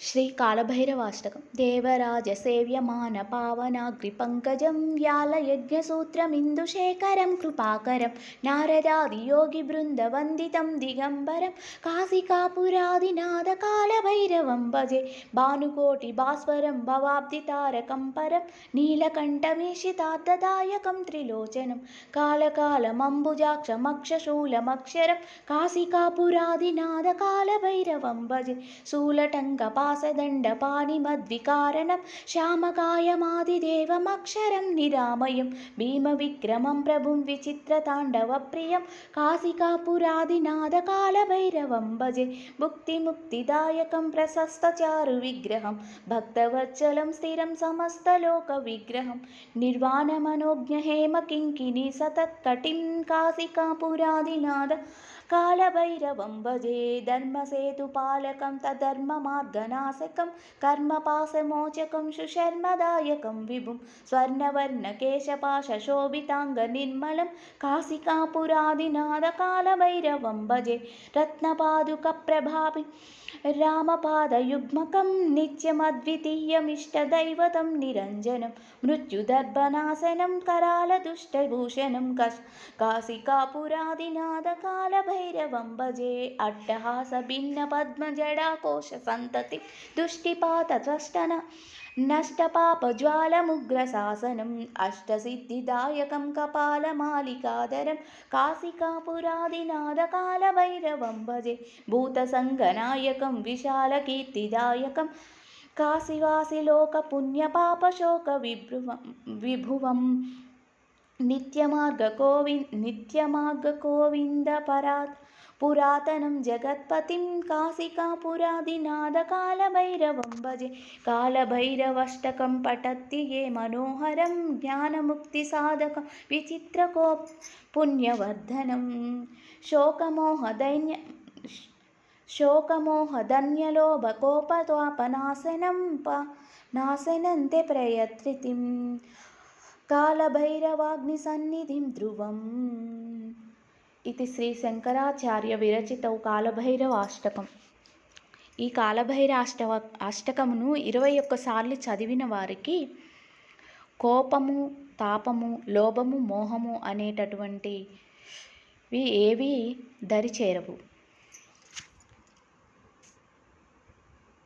శ్రీ కాళభైరవాష్టకం దేవరాజ సేవ్యమాన పావనాగ్రి పంకజం వ్యాలయజ్ఞసూత్రమిందుశేఖరం కృపాకరం నారదాది యోగి బృంద వందితం దిగంబరం కాశికాపురాదినాథ కాళభైరవం భజే భానుకోటి భాస్వరం భవాబ్ది తారకం పరం నీలకంఠమీషితార్థదాయకం త్రిలోచనం కాళకాలమంబుజాక్షమక్షశూలమక్షరం కాశికాపురాదినాథ కాళభైరవం భజే శూలటంక कारणं श्यामकायमादिदेवमक्षरं निरामयं भीमविक्रमं प्रभुं विचित्रताण्डवप्रियं कासिकापुरादिनादकालभैरवं भजे मुक्तिमुक्तिदायकं प्रशस्तचारुविग्रहं भक्तवत्सलं स्थिरं समस्तलोकविग्रहं निर्वाणमनोज्ञहेम हेमकिङ्किनी सतत्कटिं कासिकापुरादिनाद హేమ కింకిని సతత్కటిం కాశికాపురాదినాథ కాళభైరవం భజే ధర్మసేతుపాలకం తద్ధర్మమార్గనాశకం కర్మపాశమోచకం సుశర్మదాయకం విభుం స్వర్ణవర్ణకేశపాశోభితాంగనిర్మలం కాశికాపురాదినాథ కాళభైరవం భజే రత్నపాదుకప్రభాపి రామపాదయుగ్మకం నిత్యమద్వితీయమిష్టదైవతం నిరంజనం మృత్యుదర్భనాశనం करालदुष्टभूषणं कस् काशिकापुरादिनाथकालभैरवं भजे अट्टहासभिन्नपद्मजडाकोशसन्ततिं दुष्टिपातत्वष्टन नष्टपापज्वालमुग्रशासनम् अष्टसिद्धिदायकं कपालमालिकाधरं काशिकापुरादिनाथकालभैरवं भजे भूतसङ्गनायकं विशालकीर्तिदायकं काशिवासिलोकपुण्यपापशोकविभ्रुवं नित्यमार्गकोविन् नित्यमार्गकोविन्दपरात् पुरातनं जगत्पतिं काशिकापुरादिनादकालभैरवं भजे कालभैरवष्टकं पठति ये मनोहरं ज्ञानमुक्तिसाधकं विचित्रको पुण्यवर्धनं शोकमोहदैन्य शोकमोहधन्यलोभकोपतापनाशनं प नाशनन्ते प्रयत्रितिम् కాలభైరవాగ్ని సన్నిధిం ధ్రువం. ఇది శ్రీ శంకరాచార్య విరచితౌ కాలభైరవ అష్టకం ఈ కాలభైర అష్టవ అష్టకమును ఇరవై ఒక్కసార్లు చదివిన వారికి కోపము తాపము లోభము మోహము అనేటటువంటివి ఏవి దరి చేరవు